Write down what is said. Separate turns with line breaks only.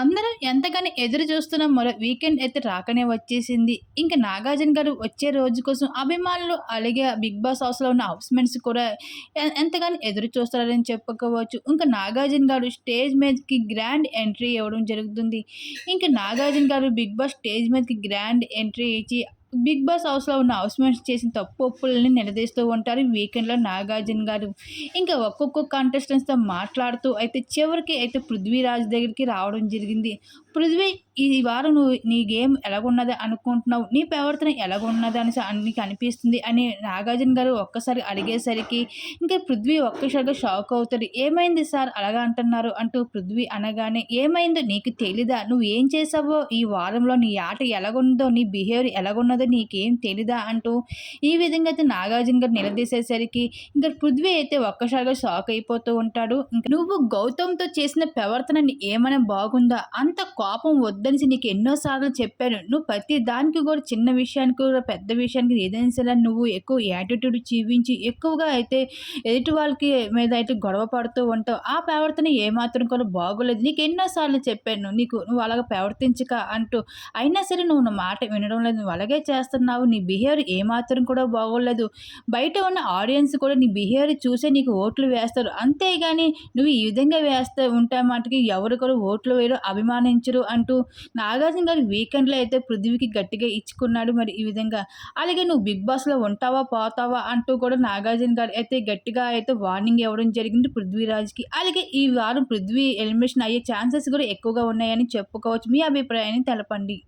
అందరం ఎంతగానో ఎదురు చూస్తున్న మరో వీకెండ్ అయితే రాకనే వచ్చేసింది. ఇంకా నాగార్జున గారు వచ్చే రోజు కోసం అభిమానులు అలాగే బిగ్ బాస్ హౌస్లో ఉన్న హౌస్మెంట్స్ కూడా ఎంతగానో ఎదురు చూస్తారని చెప్పుకోవచ్చు. ఇంకా నాగార్జున గారు స్టేజ్ మీదకి గ్రాండ్ ఎంట్రీ ఇవ్వడం జరుగుతుంది. ఇంకా Nagarjuna garu Big Boss stage మీదకి గ్రాండ్ ఎంట్రీ ఇచ్చి బిగ్ బాస్ హౌస్లో ఉన్న హౌస్ మేట్స్ చేసిన తప్పు ఒప్పుల్ని నిలదీస్తూ ఉంటారు. వీకెండ్లో నాగార్జున గారు ఇంకా ఒక్కొక్క కాంటెస్టెంట్స్తో మాట్లాడుతూ అయితే చివరికి అయితే పృథ్వీరాజ్ దగ్గరికి రావడం జరిగింది. పృథ్వీ ఈ వారం నువ్వు నీ గేమ్ ఎలాగున్నది అనుకుంటున్నావు? నీ ప్రవర్తన ఎలాగున్నది అని నీకు అనిపిస్తుంది అని నాగార్జున గారు ఒక్కసారి అడిగేసరికి ఇంకా పృథ్వీ ఒక్కసారిగా షాక్ అవుతాడు. ఏమైంది సార్ అలాగా అంటున్నారు? అంటూ పృథ్వీ అనగానే ఏమైందో నీకు తెలీదా? నువ్వు ఏం చేసావో? ఈ వారంలో నీ ఆట ఎలాగుందో? నీ బిహేవియర్ ఎలాగున్నదో నీకేం తెలీదా? అంటూ ఈ విధంగా అయితే నాగార్జున గారు నిలదీసేసరికి ఇంకా పృథ్వీ అయితే ఒక్కసారిగా షాక్ అయిపోతూ ఉంటాడు. ఇంకా నువ్వు గౌతమ్తో చేసిన ప్రవర్తన ఏమైనా బాగుందా? అంత కోపం వద్దనిసి నీకు ఎన్నోసార్లు చెప్పాను. నువ్వు ప్రతి దానికి కూడా చిన్న విషయానికి కూడా పెద్ద విషయానికి ఏదైనా సరే నువ్వు ఎక్కువ యాటిట్యూడ్ చూపించి ఎక్కువగా అయితే ఎదుటి వాళ్ళకి మీద అయితే గొడవ పడుతూ ఉంటావు. ఆ ప్రవర్తన ఏమాత్రం కూడా బాగోలేదు. నీకు ఎన్నోసార్లు చెప్పాను. నీకు నువ్వు అలాగ ప్రవర్తించక అంటూ అయినా సరే నువ్వు నా మాట వినడం లేదు. నువ్వు అలాగే చేస్తున్నావు. నీ బిహేవియర్ ఏమాత్రం కూడా బాగోలేదు. బయట ఉన్న ఆడియన్స్ కూడా నీ బిహేవియర్ చూసే నీకు ఓట్లు వేస్తారు. అంతేగాని నువ్వు ఈ విధంగా వేస్తూ ఉంటే మాటకి ఎవరు కూడా ఓట్లు అభిమానించు అభిమానించరు అంటూ నాగార్జున గారి వీకెండ్లో అయితే పృథ్వీకి గట్టిగా ఇచ్చుకున్నాడు మరి ఈ విధంగా. అలాగే నువ్వు బిగ్ బాస్లో ఉంటావా పోతావా అంటూ కూడా నాగార్జున గారు అయితే గట్టిగా అయితే వార్నింగ్ ఇవ్వడం జరిగింది పృథ్వీరాజ్కి. అలాగే ఈ వారం పృథ్వీ ఎలిమినేషన్ అయ్యే ఛాన్సెస్ కూడా ఎక్కువగా ఉన్నాయని చెప్పుకోవచ్చు. మీ అభిప్రాయాన్ని తెలపండి.